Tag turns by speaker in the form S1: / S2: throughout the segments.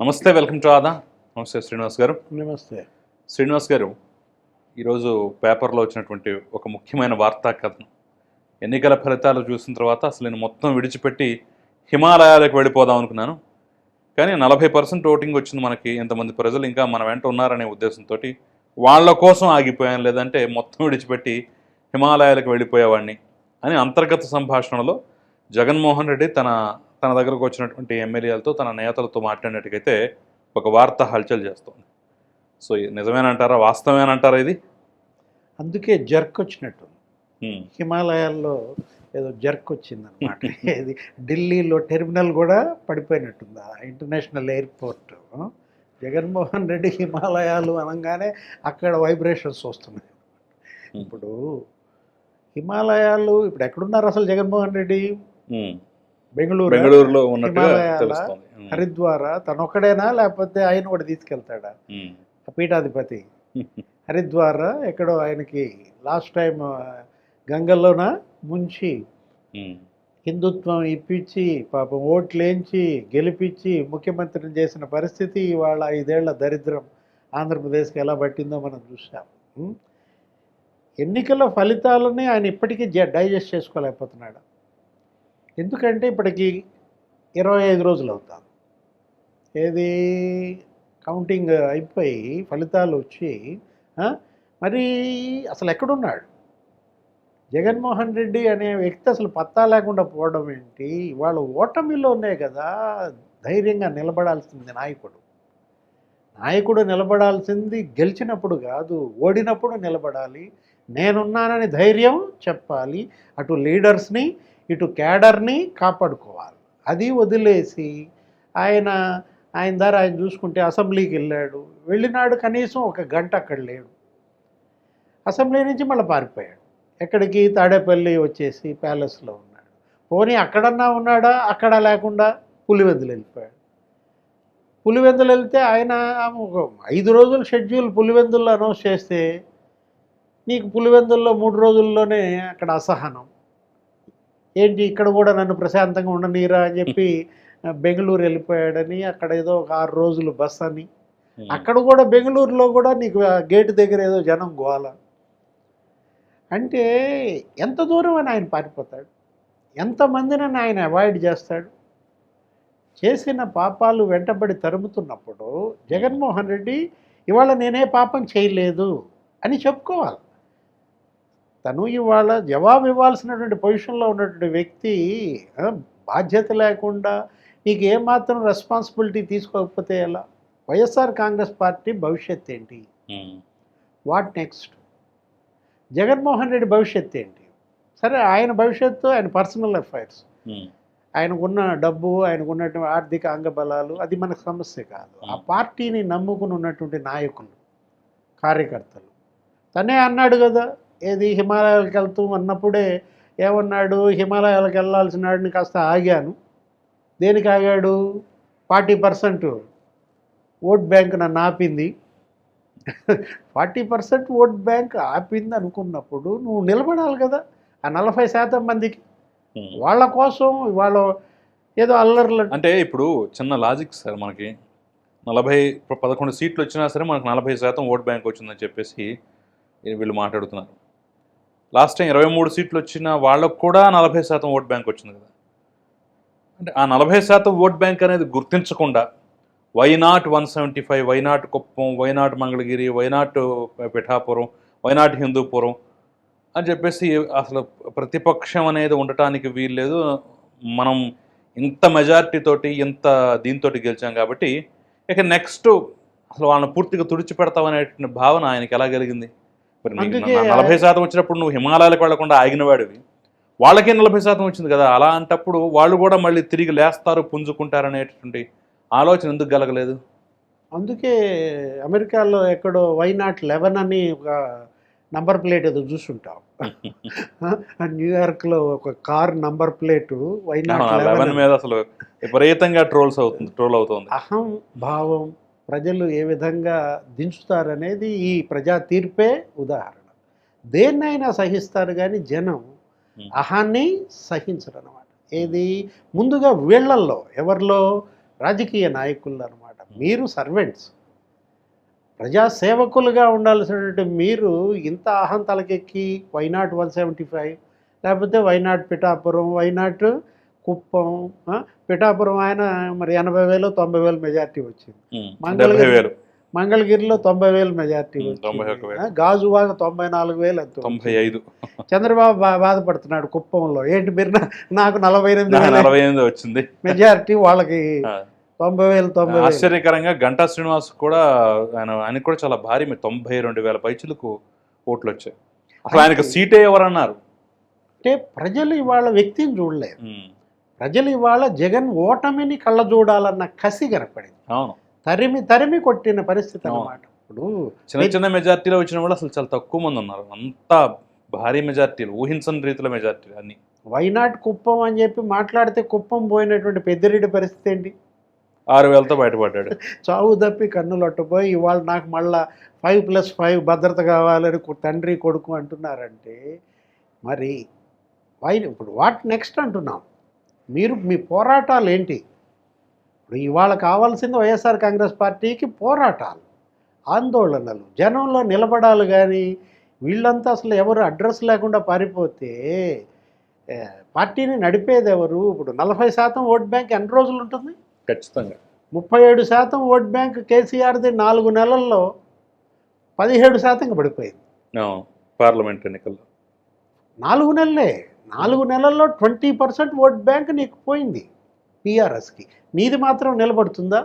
S1: నమస్తే welcome to ఆదా. నమస్తే శ్రీనివాస్ గారు.
S2: నమస్తే.
S1: శ్రీనివాస్ గారు ఈరోజు పేపర్లో వచ్చినటువంటి ఒక ముఖ్యమైన వార్తా కథనం ఎన్నికల ఫలితాలు చూసిన తర్వాత అసలు నేను మొత్తం విడిచిపెట్టి హిమాలయాలకు వెళ్ళిపోదాం అనుకున్నాను. కానీ నలభై పర్సెంట్ ఓటింగ్ వచ్చింది మనకి ఇంతమంది ప్రజలు ఇంకా మన వెంట ఉన్నారనే ఉద్దేశంతో వాళ్ళ కోసం ఆగిపోయాను లేదంటే మొత్తం విడిచిపెట్టి హిమాలయాలకు వెళ్ళిపోయేవాడిని అని అంతర్గత సంభాషణలో జగన్మోహన్ రెడ్డి తన తన దగ్గరకు వచ్చినటువంటి ఎమ్మెల్యేలతో తన నేతలతో మాట్లాడినట్టుగైతే ఒక వార్త హల్చల్ చేస్తుంది. సో నిజమేనంటారా? వాస్తవేనంటారా ఇది?
S2: అందుకే జర్క్ వచ్చినట్టు
S1: హ్మ్.
S2: హిమాలయాల్లో ఏదో జర్క్ వచ్చింది అనమాట ఇది ఢిల్లీలో టెర్మినల్ కూడా పడిపోయినట్టుంది. International airport. జగన్మోహన్ రెడ్డి హిమాలయాలు అనగానే అక్కడ వైబ్రేషన్స్ వస్తున్నాయి. ఇప్పుడు హిమాలయాలు ఇప్పుడు ఎక్కడున్నారు అసలు జగన్మోహన్ రెడ్డి. బెంగళూరు
S1: బెంగళూరులో ఉన్నట్టుగా తెలుస్తోంది.
S2: హరిద్వార తనొక్కడేనా లేకపోతే ఆయన కూడా తీసుకెళ్తాడా పీఠాధిపతి హరిద్వార ఎక్కడో ఆయనకి లాస్ట్ టైం గంగల్లోన ముంచి. హిందుత్వం ఇప్పించి పాపం ఓట్లేంచి గెలిపించి ముఖ్యమంత్రిని చేసిన పరిస్థితి ఇవాళ ఐదేళ్ళ దరిద్రం ఆంధ్రప్రదేశ్కి ఎలా పట్టిందో మనం చూసాం? ఎన్నికల ఫలితాలని ఆయన ఇప్పటికీ డైజెస్ట్ చేసుకోలేకపోతున్నాడు ఎందుకంటే ఇప్పటికి ఇరవై ఐదు రోజులు అవుతాను ఏది? కౌంటింగ్ అయిపోయి ఫలితాలు వచ్చి మరి అసలు ఎక్కడున్నాడు? జగన్మోహన్ రెడ్డి అనే వ్యక్తి అసలు పత్తా లేకుండా పోవడం ఏంటి? వాళ్ళ ఓటమిలోనే కదా ధైర్యంగా నిలబడాల్సింది నాయకుడు. నాయకుడు నిలబడాల్సింది గెలిచినప్పుడు కాదు ఓడినప్పుడు నిలబడాలి. నేనున్నానని ధైర్యం చెప్పాలి. అటు లీడర్స్ని ఇటు క్యాడర్ని కాపాడుకోవాలి. అది వదిలేసి ఆయన ఆయన ద్వారా ఆయన చూసుకుంటే అసెంబ్లీకి వెళ్ళాడు. వెళ్ళినాడు కనీసం ఒక గంట అక్కడ లేడు. అసెంబ్లీ నుంచి మళ్ళీ పారిపోయాడు. ఎక్కడికి? తాడేపల్లి వచ్చేసి ప్యాలెస్లో ఉన్నాడు. పోనీ అక్కడన్నా ఉన్నాడా? అక్కడ లేకుండా పులివెందులు వెళ్ళిపోయాడు. పులివెందులు వెళ్తే ఆయన ఒక ఐదు రోజుల షెడ్యూల్ పులివెందుల్లో అనౌన్స్ చేస్తే నీకు పులివెందుల్లో మూడు రోజుల్లోనే అక్కడ అసహనం. ఏంటి ఇక్కడ కూడా నన్ను ప్రశాంతంగా ఉండనీరా అని చెప్పి బెంగళూరు వెళ్ళిపోయాడని అక్కడ ఏదో ఒక ఆరు రోజులు బస్ అని.
S1: హ్మ్.
S2: అక్కడ కూడా బెంగళూరులో కూడా నీకు గేటు దగ్గర ఏదో జనం గోల. అంటే ఎంత దూరం అని ఆయన పారిపోతాడు? ఎంతమందిని ఆయన అవాయిడ్ చేస్తాడు? చేసిన పాపాలు వెంటబడి తరుముతున్నప్పుడు జగన్మోహన్ రెడ్డి ఇవాళ నేనే పాపం చేయలేదు అని చెప్పుకోవాలి. తను ఇవాళ జవాబు ఇవ్వాల్సినటువంటి పొజిషన్లో ఉన్నటువంటి వ్యక్తి బాధ్యత లేకుండా నీకు ఏమాత్రం రెస్పాన్సిబిలిటీ తీసుకోకపోతే ఎలా? వైఎస్ఆర్ కాంగ్రెస్ పార్టీ భవిష్యత్ ఏంటి. What next? జగన్మోహన్ రెడ్డి భవిష్యత్తు ఏంటి? సరే ఆయన భవిష్యత్తు ఆయన పర్సనల్ అఫైర్స్. ఆయనకున్న డబ్బు ఆయనకున్నటువంటి ఆర్థిక అంగబలాలు అది మనకు సమస్య కాదు. ఆ పార్టీని నమ్ముకుని ఉన్నటువంటి నాయకులు కార్యకర్తలు. తనే అన్నాడు కదా ఏది హిమాలయాలకు వెళ్తూ అన్నప్పుడే ఏమన్నాడు? హిమాలయాలకు వెళ్ళాల్సిన వాడిని కాస్త ఆగాను. దేనికి ఆగాడు? ఫార్టీ పర్సెంట్ ఓట్ బ్యాంక్ నన్ను ఆపింది. ఫార్టీ పర్సెంట్ ఓట్ బ్యాంక్ ఆపింది అనుకున్నప్పుడు నువ్వు నిలబడాలి కదా ఆ నలభై శాతం మందికి. వాళ్ళ కోసం వాళ్ళ ఏదో అల్లర్లు
S1: అంటే ఇప్పుడు చిన్న లాజిక్ సార్ మనకి. నలభై పదకొండు సీట్లు వచ్చినా సరే మనకు నలభై శాతం ఓట్ బ్యాంక్ వచ్చిందని చెప్పేసి వీళ్ళు మాట్లాడుతున్నారు. లాస్ట్ టైం ఇరవై మూడు సీట్లు వచ్చిన వాళ్ళకు కూడా నలభై శాతం ఓట్ బ్యాంక్ వచ్చింది కదా. అంటే ఆ నలభై శాతం ఓట్ బ్యాంక్ అనేది గుర్తించకుండా why not one seventy five why not Kuppam why not Mangalagiri why not Pithapuram why not Hindupuram అని చెప్పేసి అసలు ప్రతిపక్షం అనేది ఉండటానికి వీల్లేదు. మనం ఇంత మెజారిటీతోటి ఇంత దీంతో గెలిచాం కాబట్టి ఇక నెక్స్ట్ అసలు వాళ్ళని పూర్తిగా తుడిచిపెడతామనే భావన ఆయనకి ఎలా కలిగింది? మరి నలభై శాతం వచ్చినప్పుడు నువ్వు హిమాలయాలకు వెళ్ళకుండా ఆగిన వాడివి వాళ్ళకే నలభై శాతం వచ్చింది కదా? అలాంటప్పుడు వాళ్ళు కూడా మళ్ళీ తిరిగి లేస్తారు పుంజుకుంటారు అనేటువంటి ఆలోచన ఎందుకు కలగలేదు?
S2: అందుకే అమెరికాలో ఎక్కడో వైనాట్ లెవెన్ అని ఒక నంబర్ ప్లేట్ ఏదో చూసుంటావు ఆ న్యూయార్క్లో ఒక car number plate why not
S1: eleven
S2: eleven
S1: మీద అసలు విపరీతంగా ట్రోల్స్ అవుతుంది ట్రోల్ అవుతుంది.
S2: అహం భావం. ప్రజలు ఏ విధంగా దించుతారనేది ఈ ప్రజా తీర్పే ఉదాహరణ. దేన్నైనా సహిస్తారు కానీ జనం. అహాన్ని సహించరు అనమాట ఏది? ముందుగా వీళ్ళల్లో ఎవరిలో? రాజకీయ నాయకుల్లో అనమాట మీరు సర్వెంట్స్. ప్రజాసేవకులుగా ఉండాల్సినటువంటి మీరు ఇంత అహం తలకెక్కి why not one seventy five లేకపోతే why not Pithapuram? Why not Kuppam Pithapuram ఆయన మరి ఎనభై వేలు తొంభై వేలు మెజార్టీ వచ్చింది. మంగళగిరి- మంగళగిరిలో తొంభై వేలు మెజార్టీ గాజువాక తొంభై నాలుగు వేలు అంత
S1: తొంభై ఐదు
S2: చంద్రబాబు బాధపడుతున్నాడు కుప్పంలో. ఏంటి మీరు నాకు నలభై ఎనిమిది
S1: వచ్చింది.
S2: మెజారిటీ వాళ్ళకి. తొంభై వేలు తొంభై
S1: ఆశ్చర్యకరంగా గంటా శ్రీనివాస్ కూడా ఆయన ఆయనకు కూడా చాలా భారీ తొంభై రెండు వేల పైచులకు ఓట్లు వచ్చాయి అసలు ఆయనకు సీటే ఎవరన్నారు?
S2: అంటే ప్రజలు ఇవాళ వ్యక్తిని చూడలేదు. ప్రజలు ఇవాళ జగన్ ఓటమిని కళ్ళ చూడాలన్న కసి కనపడింది.
S1: అవును.
S2: తరిమి తరిమి కొట్టిన పరిస్థితి
S1: అవును.
S2: అన్నమాట. ఇప్పుడు
S1: చిన్న చిన్న మెజార్టీలో వచ్చిన వాళ్ళు అసలు చాలా తక్కువ మంది ఉన్నారు. అంత భారీ మెజార్టీలు ఊహించని రీతిలో మెజార్టీలు అన్ని.
S2: వైనాట్ కుప్పం అని చెప్పి మాట్లాడితే కుప్పం పోయినటువంటి పెద్దిరెడ్డి పరిస్థితి ఏంటి?
S1: ఆరు వేలతో బయటపడ్డాడు.
S2: చావు తప్పి కన్నులొట్టపోయి ఇవాళ నాకు మళ్ళా ఫైవ్ ప్లస్ ఫైవ్ భద్రత కావాలని తండ్రి కొడుకు అంటున్నారంటే మరి వై ఇప్పుడు వాట్ నెక్స్ట్ అంటున్నాం? మీరు మీ పోరాటాలు ఏంటి ఇప్పుడు ఇవాళ కావాల్సింది వైఎస్ఆర్ కాంగ్రెస్ పార్టీకి పోరాటాలు ఆందోళనలు జనంలో నిలబడాలి కానీ వీళ్ళంతా అసలు ఎవరు అడ్రస్ లేకుండా పారిపోతే పార్టీని నడిపేది ఎవరు? ఇప్పుడు నలభై శాతం ఓట్ బ్యాంక్ ఎన్ని రోజులు ఉంటుంది?
S1: ఖచ్చితంగా.
S2: ముప్పై ఏడు శాతం ఓట్ బ్యాంక్ కేసీఆర్ది నాలుగు నెలల్లో పదిహేడు శాతంగా పడిపోయింది.
S1: పార్లమెంట్ ఎన్నికల్లో.
S2: నాలుగు నెలలే. నాలుగు నెలల్లో ట్వంటీ పర్సెంట్ ఓట్ బ్యాంక్ నీకు పోయింది పీఆర్ఎస్కి నీది మాత్రం నిలబడుతుందా?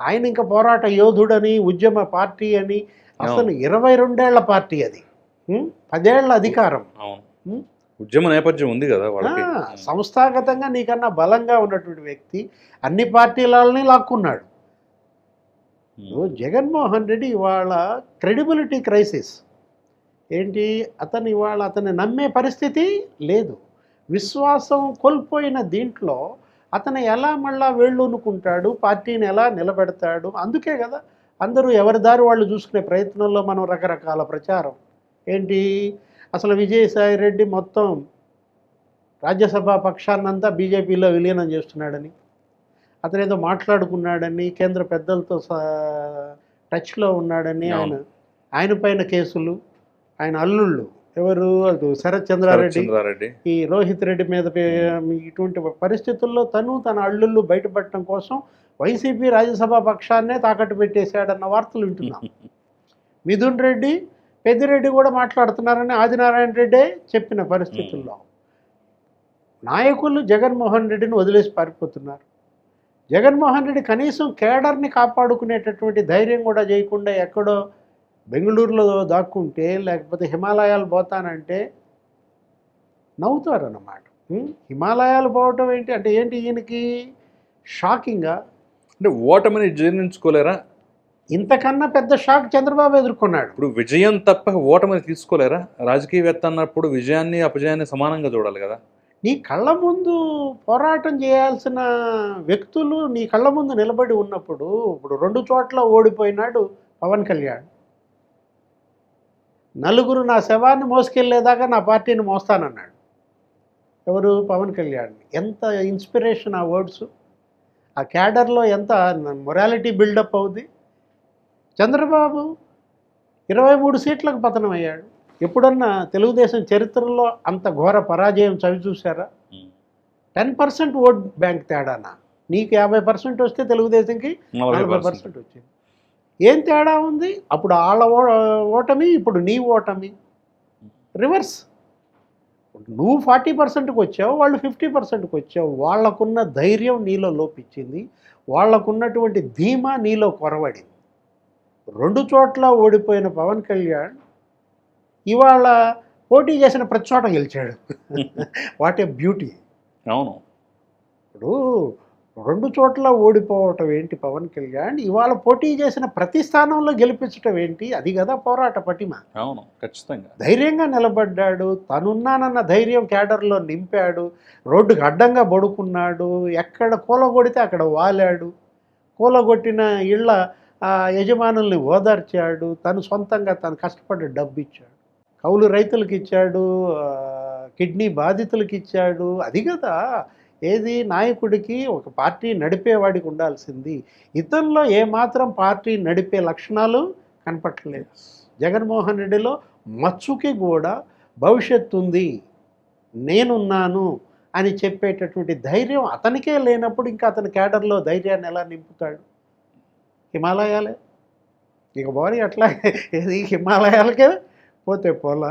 S2: ఆయన ఇంకా పోరాట యోధుడని ఉద్యమ పార్టీ అని. అసలు ఇరవై రెండేళ్ళ పార్టీ అది? పదేళ్ళ అధికారం?
S1: ఉద్యమ నేపథ్యం ఉంది కదా
S2: సంస్థాగతంగా నీకన్నా బలంగా ఉన్నటువంటి వ్యక్తి అన్ని పార్టీలని లాక్కున్నాడు. జగన్మోహన్ రెడ్డి ఇవాళ క్రెడిబిలిటీ క్రైసిస్. ఏంటి? అతను ఇవాళ అతన్ని నమ్మే పరిస్థితి లేదు. విశ్వాసం కోల్పోయిన దీంట్లో అతను ఎలా మళ్ళా వేళ్ళూనుకుంటాడు? పార్టీని ఎలా నిలబెడతాడు? అందుకే కదా అందరూ ఎవరి దారి వాళ్ళు చూసుకునే ప్రయత్నంలో మనం రకరకాల ప్రచారం. ఏంటి? అసలు విజయసాయి రెడ్డి మొత్తం రాజ్యసభ పక్షాన్నంతా బీజేపీలో విలీనం చేస్తున్నాడని అతను ఏదో మాట్లాడుకున్నాడని కేంద్ర పెద్దలతో స- టచ్లో ఉన్నాడని ఆయన ఆయన పైన కేసులు ఆయన అల్లుళ్ళు. ఎవరు? అటు శరత్ చంద్రారెడ్డి
S1: చంద్రారెడ్డి
S2: ఈ రోహిత్ రెడ్డి మీద ఇటువంటి పరిస్థితుల్లో తను తన అల్లుళ్ళు బయటపడటం కోసం వైసీపీ రాజ్యసభ పక్షాన్నే తాకట్టు పెట్టేశాడన్న వార్తలు వింటున్నాం. మిథున్ రెడ్డి పెద్దిరెడ్డి కూడా మాట్లాడుతున్నారని ఆదినారాయణ రెడ్డే చెప్పిన పరిస్థితుల్లో. నాయకులు జగన్మోహన్ రెడ్డిని వదిలేసి పారిపోతున్నారు. జగన్మోహన్ రెడ్డి కనీసం కేడర్ని కాపాడుకునేటటువంటి ధైర్యం కూడా చేయకుండా ఎక్కడో బెంగళూరులో దాక్కుంటే లేకపోతే హిమాలయాలు పోతానంటే నవ్వుతారన్నమాట? హిమాలయాలు పోవటం ఏంటి? అంటే ఏంటి ఈయనకి షాకింగా?
S1: అంటే ఓటమిని జీర్ణించుకోలేరా
S2: ఇంతకన్నా పెద్ద షాక్ చంద్రబాబు ఎదుర్కొన్నాడు.
S1: ఇప్పుడు విజయం తప్ప ఓటమిని తీసుకోలేరా? రాజకీయవేత్త అన్నప్పుడు విజయాన్ని అపజయాన్ని సమానంగా చూడాలి కదా.
S2: నీ కళ్ళ ముందు పోరాటం చేయాల్సిన వ్యక్తులు నీ కళ్ళ ముందు నిలబడి ఉన్నప్పుడు ఇప్పుడు రెండు చోట్ల ఓడిపోయినాడు పవన్ కళ్యాణ్. నలుగురు నా శవాన్ని మోసుకెళ్ళేదాకా నా పార్టీని మోస్తానన్నాడు. ఎవరు? పవన్ కళ్యాణ్. ఎంత ఇన్స్పిరేషన్ ఆ వర్డ్స్. ఆ క్యాడర్లో ఎంత మొరాలిటీ బిల్డప్ అవుద్ది. చంద్రబాబు ఇరవై మూడు సీట్లకు పతనం అయ్యాడు ఎప్పుడన్నా తెలుగుదేశం చరిత్రలో అంత ఘోర పరాజయం చవి చూసారా. టెన్ పర్సెంట్ ఓట్ బ్యాంక్ తేడానా? నీకు యాభై పర్సెంట్ వస్తే తెలుగుదేశంకి
S1: నలభై పర్సెంట్
S2: వచ్చింది. ఏం తేడా ఉంది? అప్పుడు వాళ్ళ ఓ- ఓటమి ఇప్పుడు నీ ఓటమి. రివర్స్. నువ్వు ఫార్టీ పర్సెంట్కి వచ్చావు వాళ్ళు ఫిఫ్టీ పర్సెంట్కి వచ్చావు. వాళ్ళకున్న ధైర్యం నీలో లోపించింది. వాళ్ళకున్నటువంటి ధీమా నీలో కొరవడింది. రెండు చోట్ల ఓడిపోయిన పవన్ కళ్యాణ్ ఇవాళ పోటీ చేసిన ప్రతి చోట గెలిచాడు. What a beauty.
S1: అవును.
S2: ఇప్పుడు రెండు చోట్ల ఓడిపోవటం ఏంటి పవన్ కళ్యాణ్? ఇవాళ పోటీ చేసిన ప్రతి స్థానంలో గెలిపించటం ఏంటి? అది కదా పోరాట పటిమ.
S1: అవును ఖచ్చితంగా.
S2: ధైర్యంగా నిలబడ్డాడు తనున్నానన్న ధైర్యం క్యాడర్లో నింపాడు రోడ్డుకు అడ్డంగా పడుకున్నాడు ఎక్కడ కూలగొడితే అక్కడ వాలాడు కూలగొట్టిన ఇళ్ళ యజమానుల్ని ఓదార్చాడు తను సొంతంగా తను కష్టపడి డబ్బు ఇచ్చాడు కౌలు రైతులకు ఇచ్చాడు కిడ్నీ బాధితులకు ఇచ్చాడు అది కదా. ఏది? నాయకుడికి ఒక పార్టీ నడిపేవాడికి ఉండాల్సింది. ఇతనిలో ఏమాత్రం పార్టీ నడిపే లక్షణాలు కనపట్టలేదు జగన్మోహన్ రెడ్డిలో మచ్చుకి కూడా భవిష్యత్తు ఉంది నేనున్నాను అని చెప్పేటటువంటి ధైర్యం అతనికే లేనప్పుడు ఇంకా అతని కేడర్లో ధైర్యాన్ని ఎలా నింపుతాడు? హిమాలయాలే. ఇక పోనీ అట్లా ఏది? హిమాలయాలకే పోతే పోలా.